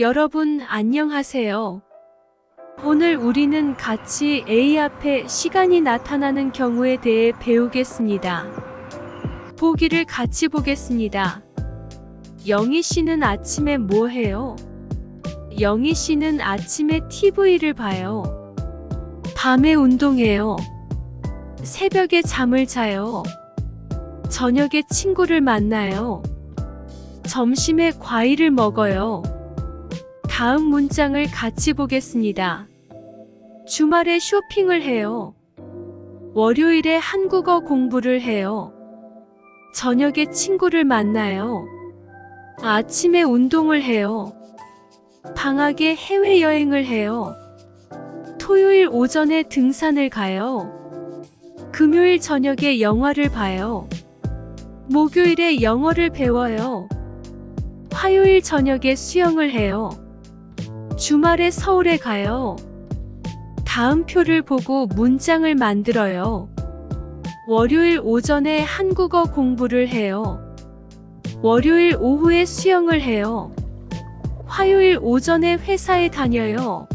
여러분 안녕하세요. 오늘 우리는 같이 A 앞에 시간이 나타나는 경우에 대해 배우겠습니다. 보기를 같이 보겠습니다. 영희 씨는 아침에 뭐 해요? 영희 씨는 아침에 TV를 봐요. 밤에 운동해요. 새벽에 잠을 자요. 저녁에 친구를 만나요. 점심에 과일을 먹어요. 다음 문장을 같이 보겠습니다. 주말에 쇼핑을 해요. 월요일에 한국어 공부를 해요. 저녁에 친구를 만나요. 아침에 운동을 해요. 방학에 해외여행을 해요. 토요일 오전에 등산을 가요. 금요일 저녁에 영화를 봐요. 목요일에 영어를 배워요. 화요일 저녁에 수영을 해요. 주말에 서울에 가요. 다음 표를 보고 문장을 만들어요. 월요일 오전에 한국어 공부를 해요. 월요일 오후에 수영을 해요. 화요일 오전에 회사에 다녀요.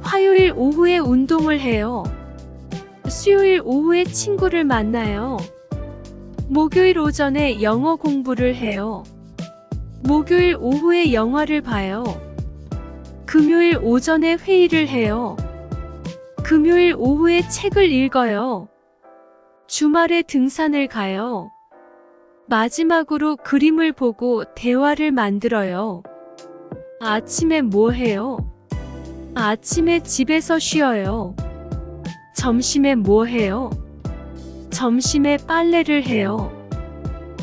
화요일 오후에 운동을 해요. 수요일 오후에 친구를 만나요. 목요일 오전에 영어 공부를 해요. 목요일 오후에 영화를 봐요. 금요일 오전에 회의를 해요. 금요일 오후에 책을 읽어요. 주말에 등산을 가요. 마지막으로 그림을 보고 대화를 만들어요. 아침에 뭐 해요? 아침에 집에서 쉬어요. 점심에 뭐 해요? 점심에 빨래를 해요.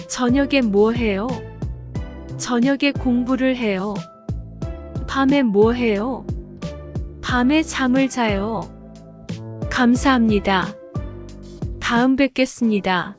저녁에 뭐 해요? 저녁에 공부를 해요. 밤에 뭐 해요? 밤에 잠을 자요. 감사합니다. 다음 뵙겠습니다.